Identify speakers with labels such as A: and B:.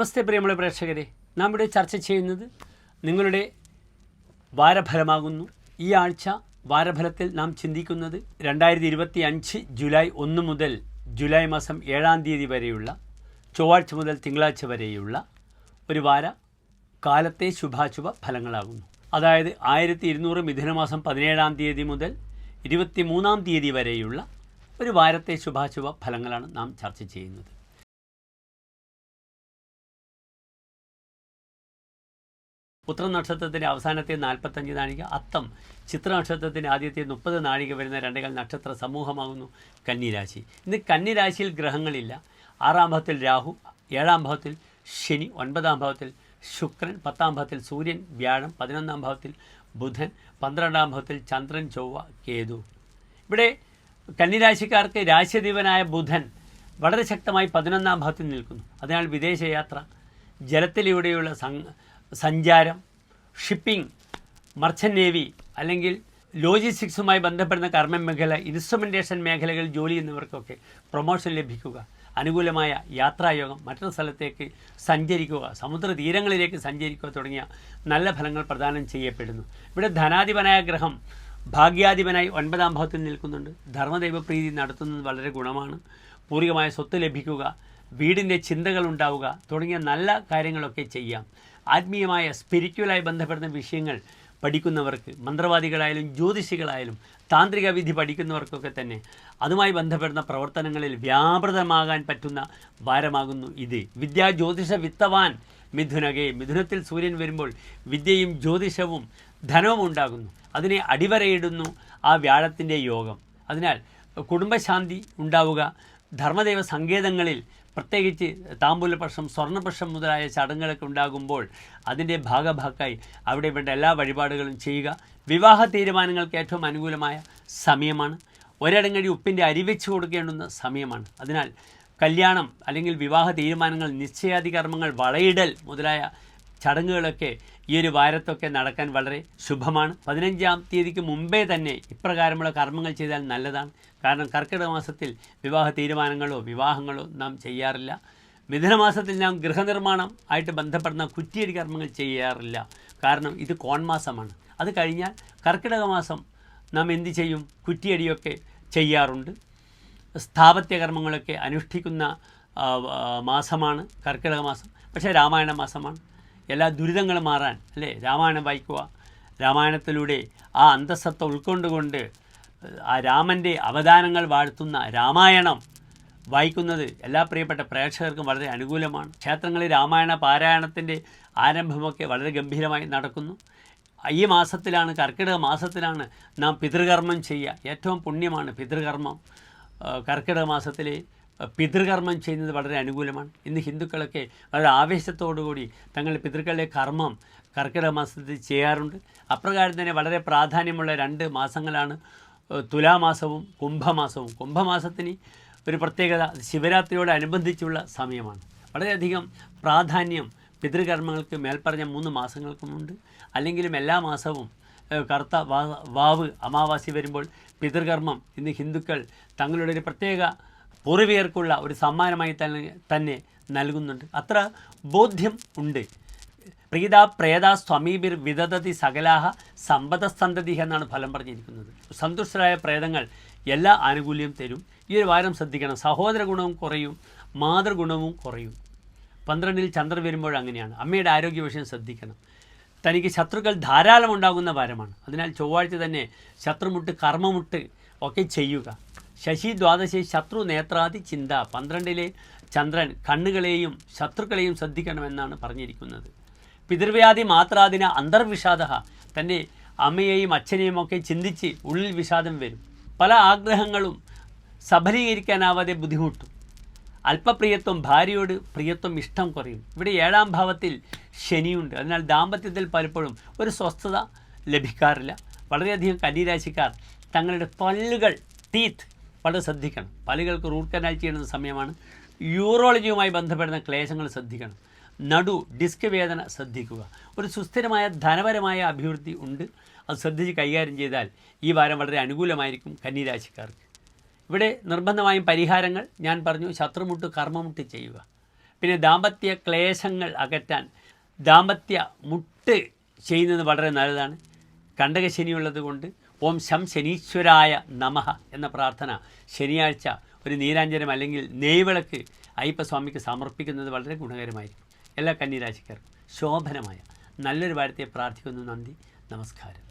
A: നമസ്തേ പ്രിയമുള്ള പ്രേക്ഷകരെ. നാം ഇവിടെ ചർച്ച ചെയ്യുന്നത് നിങ്ങളുടെ വാരഫലമാകുന്നു. ഈ ആഴ്ച വാരഫലത്തിൽ നാം ചിന്തിക്കുന്നത് രണ്ടായിരത്തി ഇരുപത്തി അഞ്ച് ജൂലൈ ഒന്ന് മുതൽ ജൂലൈ മാസം ഏഴാം തീയതി വരെയുള്ള ചൊവ്വാഴ്ച മുതൽ തിങ്കളാഴ്ച വരെയുള്ള ഒരു വാര കാലത്തെ ശുഭാശുഭ ഫലങ്ങളാകുന്നു. അതായത് ആയിരത്തി ഇരുന്നൂറ് മിഥുനമാസം പതിനേഴാം തീയതി മുതൽ ഇരുപത്തി മൂന്നാം തീയതി വരെയുള്ള ഒരു വാരത്തെ ശുഭാശുഭ ഫലങ്ങളാണ് നാം ചർച്ച ചെയ്യുന്നത്. ഉത്തര നക്ഷത്രത്തിന്റെ അവസാനത്തെ നാൽപ്പത്തഞ്ച് നാഴിക അത്തം ചിത്ര നക്ഷത്രത്തിന്റെ ആദ്യത്തെ മുപ്പത് നാഴിക വരുന്ന രണ്ടേകാൽ നക്ഷത്ര സമൂഹമാകുന്നു കന്നിരാശി. ഇന്ന് കന്നിരാശിയിൽ ഗ്രഹങ്ങളില്ല. ആറാം ഭാവത്തിൽ രാഹു ഏഴാം ഭാവത്തിൽ ശനി ഒൻപതാം ഭാവത്തിൽ ശുക്രൻ പത്താം ഭാവത്തിൽ സൂര്യൻ വ്യാഴം പതിനൊന്നാം ഭാവത്തിൽ ബുധൻ പന്ത്രണ്ടാം ഭാവത്തിൽ ചന്ദ്രൻ ചൊവ്വ കേതു. ഇവിടെ കന്നിരാശിക്കാർക്ക് രാശിദീപനായ ബുധൻ വളരെ ശക്തമായി പതിനൊന്നാം ഭാവത്തിൽ നിൽക്കുന്നു. അതിനാൽ വിദേശയാത്ര ജലത്തിലൂടെയുള്ള സഞ്ചാരം ഷിപ്പിംഗ് മർച്ചന്റ് നേവി അല്ലെങ്കിൽ ലോജിസ്റ്റിക്സുമായി ബന്ധപ്പെടുന്ന കർമ്മ മേഖല ഇൻസ്ട്രുമെന്റേഷൻ മേഖലകളിൽ ജോലി ചെയ്യുന്നവർക്കൊക്കെ പ്രൊമോഷൻ ലഭിക്കുക അനുകൂലമായ യാത്രായോഗം മറ്റൊരു സ്ഥലത്തേക്ക് സഞ്ചരിക്കുക സമുദ്ര തീരങ്ങളിലേക്ക് സഞ്ചരിക്കുക തുടങ്ങിയ നല്ല ഫലങ്ങൾ പ്രദാനം ചെയ്യപ്പെടുന്നു. ഇവിടെ ധനാധിപനായ ഗ്രഹം ഭാഗ്യാധിപനായി ഒൻപതാം ഭാവത്തിൽ നിൽക്കുന്നുണ്ട്. ധർമ്മദൈവപ്രീതി നടത്തുന്നത് വളരെ ഗുണമാണ്. പൂർവികമായ സ്വത്ത് ലഭിക്കുക വീടിന്റെ ചിന്തകൾ ഉണ്ടാവുക തുടങ്ങിയ നല്ല കാര്യങ്ങളൊക്കെ ചെയ്യാം. ആത്മീയമായ സ്പിരിച്വലായി ബന്ധപ്പെടുന്ന വിഷയങ്ങൾ പഠിക്കുന്നവർക്ക് മന്ത്രവാദികളായാലും ജ്യോതിഷികളായാലും താന്ത്രിക വിധി പഠിക്കുന്നവർക്കൊക്കെ തന്നെ അതുമായി ബന്ധപ്പെടുന്ന പ്രവർത്തനങ്ങളിൽ വ്യാപൃതമാകാൻ പറ്റുന്ന വാരമാകുന്നു ഇത്. വിദ്യാ ജ്യോതിഷ വിത്തവാൻ മിഥുനകെ. മിഥുനത്തിൽ സൂര്യൻ വരുമ്പോൾ വിദ്യയും ജ്യോതിഷവും ധനവും ഉണ്ടാകുന്നു. അതിനെ അടിവരയിടുന്നു ആ വ്യാഴത്തിന്റെ യോഗം. അതിനാൽ കുടുംബശാന്തി ഉണ്ടാവുക ധർമ്മദൈവ സങ്കേതങ്ങളിൽ പ്രത്യേകിച്ച് താമ്പൂലപക്ഷം സ്വർണപക്ഷം മുതലായ ചടങ്ങുകളൊക്കെ ഉണ്ടാകുമ്പോൾ അതിന്റെ ഭാഗഭാക്കായി അവിടെ വേണ്ട എല്ലാ വഴിപാടുകളും ചെയ്യുക. വിവാഹ തീരുമാനങ്ങൾക്ക് ഏറ്റവും അനുകൂലമായ സമയമാണ്. ഒരടങ്ങടി ഉപ്പിന്റെ അരി വെച്ച് കൊടുക്കേണ്ടുന്ന സമയമാണ്. അതിനാൽ കല്യാണം അല്ലെങ്കിൽ വിവാഹ തീരുമാനങ്ങൾ നിശ്ചയാധികർമ്മങ്ങൾ വളയിടൽ മുതലായ ചടങ്ങുകളൊക്കെ ഈ ഒരു വാരത്തൊക്കെ നടക്കാൻ വളരെ ശുഭമാണ്. പതിനഞ്ചാം തീയതിക്ക് മുമ്പേ തന്നെ ഇപ്രകാരമുള്ള കർമ്മങ്ങൾ ചെയ്താൽ നല്ലതാണ്. കാരണം കർക്കിടക മാസത്തിൽ വിവാഹ തീരുമാനങ്ങളോ വിവാഹങ്ങളോ നാം ചെയ്യാറില്ല. മിഥുനമാസത്തിൽ നാം ഗൃഹനിർമ്മാണം ആയിട്ട് ബന്ധപ്പെടുന്ന കുറ്റിയടി കർമ്മങ്ങൾ ചെയ്യാറില്ല. കാരണം ഇത് കോൺമാസമാണ് അത് കഴിഞ്ഞാൽ കർക്കിടക മാസം നാം എന്ത് ചെയ്യും? കുറ്റിയടിയൊക്കെ ചെയ്യാറുണ്ട്. സ്ഥാപത്യ കർമ്മങ്ങളൊക്കെ അനുഷ്ഠിക്കുന്ന മാസമാണ് കർക്കിടക മാസം. പക്ഷേ രാമായണ മാസമാണ്. എല്ലാ ദുരിതങ്ങളും മാറാൻ അല്ലേ? രാമായണം വായിക്കുക രാമായണത്തിലൂടെ ആ അന്തസ്സത്ത ഉൾക്കൊണ്ടുകൊണ്ട് ആ രാമന്റെ അവദാനങ്ങൾ വാഴ്ത്തുന്ന രാമായണം വായിക്കുന്നത് എല്ലാ പ്രിയപ്പെട്ട പ്രേക്ഷകർക്കും വളരെ അനുകൂലമാണ്. ക്ഷേത്രങ്ങളിൽ രാമായണ പാരായണത്തിന്റെ ആരംഭമൊക്കെ വളരെ ഗംഭീരമായി നടക്കുന്നു. ഈ മാസത്തിലാണ് കർക്കിടക മാസത്തിലാണ് നാം പിതൃകർമ്മം ചെയ്യുക. ഏറ്റവും പുണ്യമാണ് പിതൃകർമ്മം. കർക്കിടക മാസത്തിലെ പിതൃകർമ്മം ചെയ്യുന്നത് വളരെ അനുകൂലമാണ്. ഇന്ന് ഹിന്ദുക്കളൊക്കെ വളരെ ആവേശത്തോടുകൂടി തങ്ങളുടെ പിതൃക്കളുടെ കർമ്മം കർക്കിടക മാസത്തിൽ ചെയ്യാറുണ്ട്. അപ്രകാരം തന്നെ വളരെ പ്രാധാന്യമുള്ള രണ്ട് മാസങ്ങളാണ്. തുലാമാസവും കുംഭമാസവും. കുംഭമാസത്തിന് ഒരു പ്രത്യേകത ശിവരാത്രിയോടനുബന്ധിച്ചുള്ള സമയമാണ്. വളരെയധികം പ്രാധാന്യം പിതൃകർമ്മങ്ങൾക്ക് മേൽപ്പറഞ്ഞ മൂന്ന് മാസങ്ങൾക്കുമുണ്ട് അല്ലെങ്കിലും എല്ലാ മാസവും കറുത്ത വാവ് അമാവാസി വരുമ്പോൾ പിതൃകർമ്മം ഇന്ന് ഹിന്ദുക്കൾ തങ്ങളുടെ ഒരു പ്രത്യേക പൂർവികർക്കുള്ള ഒരു സമ്മാനമായി തന്നെ തന്നെ നൽകുന്നുണ്ട്. അത്ര ബോധ്യം ഉണ്ട്. പ്രീത പ്രേത സ്വമീപിർ വിദതതി സകലാഹ സമ്പതസന്തതി എന്നാണ് ഫലം പറഞ്ഞിരിക്കുന്നത്. സന്തുഷ്ടരായ പ്രേതങ്ങൾ എല്ലാ ആനുകൂല്യവും തരും. ഈ ഒരു വാരം ശ്രദ്ധിക്കണം. സഹോദര ഗുണവും കുറയും മാതൃഗുണവും കുറയും. പന്ത്രണ്ടിൽ ചന്ദ്രൻ വരുമ്പോൾ അങ്ങനെയാണ്. അമ്മയുടെ ആരോഗ്യ വിഷയം ശ്രദ്ധിക്കണം. തനിക്ക് ശത്രുക്കൾ ധാരാളം ഉണ്ടാകുന്ന വാരമാണ്. അതിനാൽ ചൊവ്വാഴ്ച തന്നെ ശത്രുമുട്ട് കർമ്മമുട്ട് ഒക്കെ ചെയ്യുക. ശശി ദ്വാദശി ശത്രു നേത്രാതി ചിന്ത പന്ത്രണ്ടിലെ ചന്ദ്രൻ കണ്ണുകളെയും ശത്രുക്കളെയും ശ്രദ്ധിക്കണമെന്നാണ് പറഞ്ഞിരിക്കുന്നത്. പിതൃവ്യാധി മാത്രാദിന അന്തർവിഷാദ തന്റെ അമ്മയെയും അച്ഛനെയും ഒക്കെ ചിന്തിച്ച് ഉള്ളിൽ വിഷാദം വരും. പല ആഗ്രഹങ്ങളും സഫലീകരിക്കാനാവാതെ ബുദ്ധിമുട്ടും. അല്പപ്രിയത്വം ഭാര്യയോട് പ്രിയത്വം ഇഷ്ടം കുറയും. ഇവിടെ ഏഴാം ഭാവത്തിൽ ശനിയുണ്ട്. അതിനാൽ ദാമ്പത്യത്തിൽ പലപ്പോഴും ഒരു സ്വസ്ഥത ലഭിക്കാറില്ല. വളരെയധികം കന്നിരാശിക്കാർ തങ്ങളുടെ പല്ലുകൾ ടീത്ത് വളരെ ശ്രദ്ധിക്കണം. പലികൾക്ക് റൂട്ട് കനാൽ ചെയ്യുന്ന സമയമാണ്. യൂറോളജിയുമായി ബന്ധപ്പെടുന്ന ക്ലേശങ്ങൾ ശ്രദ്ധിക്കണം. നടു ഡിസ്ക് വേദന ശ്രദ്ധിക്കുക. ഒരു സുസ്ഥിരമായ ധനപരമായ അഭിവൃദ്ധി ഉണ്ട്. അത് ശ്രദ്ധിച്ച് കൈകാര്യം ചെയ്താൽ ഈ വാരം വളരെ അനുകൂലമായിരിക്കും കന്നിരാശിക്കാർക്ക്. ഇവിടെ നിർബന്ധമായും പരിഹാരങ്ങൾ ഞാൻ പറഞ്ഞു ശത്രുമുട്ട് കർമ്മമുട്ട് ചെയ്യുക. പിന്നെ ദാമ്പത്യ ക്ലേശങ്ങൾ അകറ്റാൻ ദാമ്പത്യ മുട്ട് ചെയ്യുന്നത് വളരെ നല്ലതാണ്. കണ്ടകശനിയുള്ളത് കൊണ്ട് ഓം ശം ശനീശ്വരായ നമഹ എന്ന പ്രാർത്ഥന ശനിയാഴ്ച ഒരു നീരാഞ്ജനം അല്ലെങ്കിൽ നെയ്വിളക്ക് അയ്യപ്പസ്വാമിക്ക് സമർപ്പിക്കുന്നത് വളരെ ഗുണകരമായിരിക്കും. എല്ലാ കന്നിരാശിക്കാർക്കും ശോഭനമായ നല്ലൊരു വാരത്തെ പ്രാർത്ഥിക്കുന്നു നന്ദി നമസ്കാരം.